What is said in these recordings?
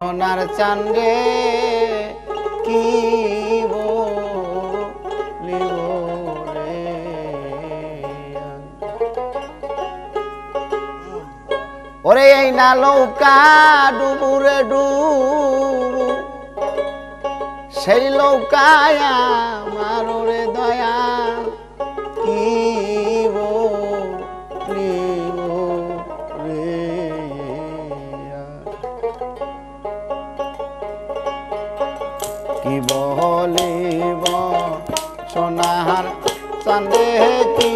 সোনার চান্দে কি ওরে এই না নৌকা ডুবুরে ডুবু সেই নৌকায় আমার রে দয়া সোনার চান্দে কি?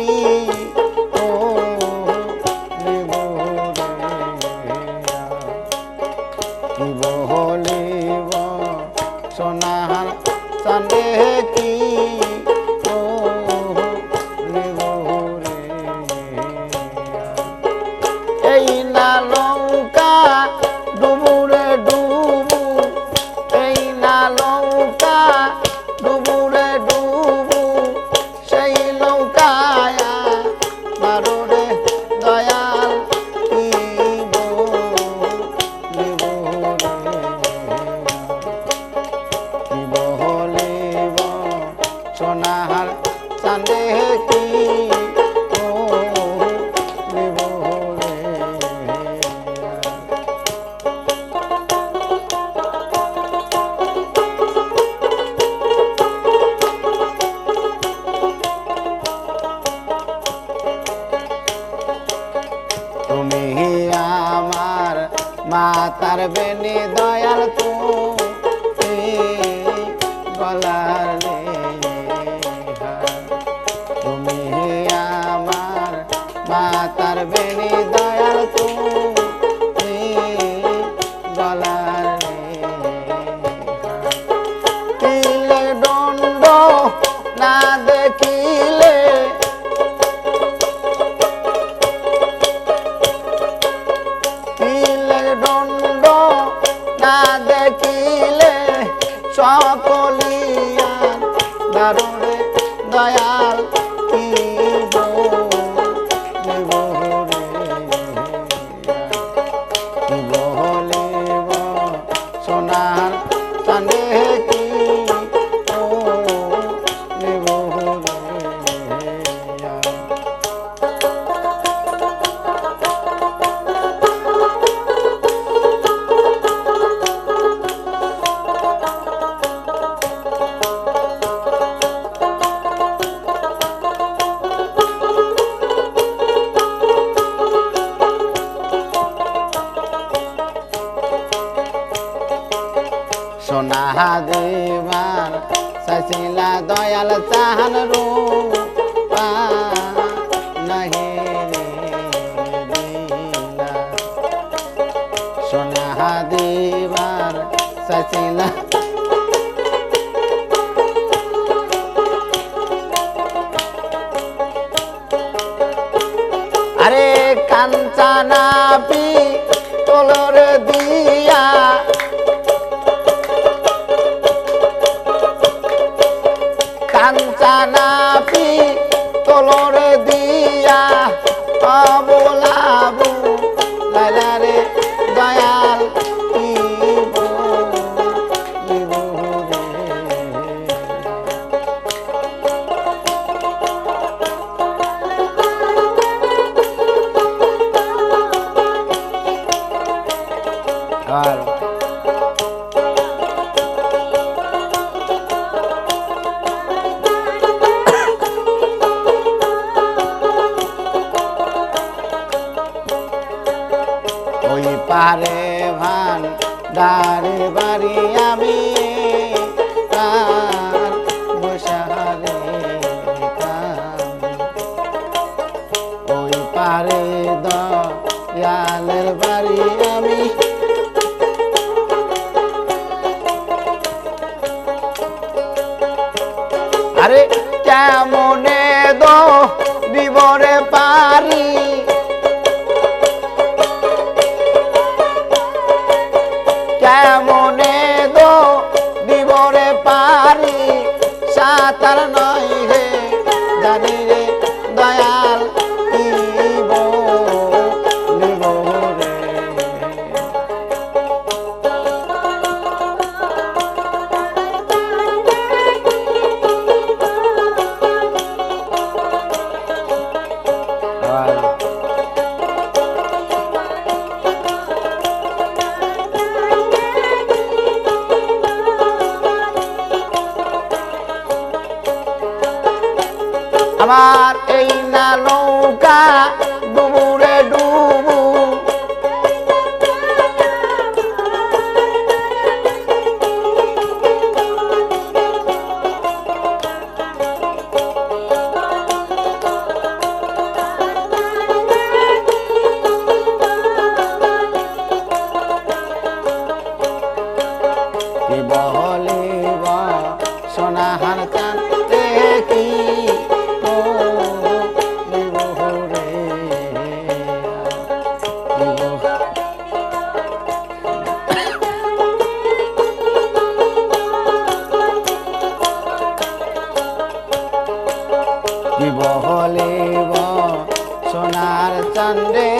রে কি সোনার চান্দে কি? মাতার বেনি দয়াল তুমি। সোনা দেবার সচিলা দয়াল চাহন রে। সোনা দেবার সচিলা আরে কাঞ্চানা পি কাঞ্চানাপি তোলর দিয়া অবলাবু লালারে দয়াল কি পারে ভান দাঁড়ে বাড়ি আমি বাড়ি আমি। আরে কেমনে দো বিবরে পারি? কেমনে দো দিবরে পারি সাঁতার নয় রে জানি রে দয়াল Bye. আমার এই না নৌকা ডুবুরে ডুবু। কি বলিব সোনার চান্দে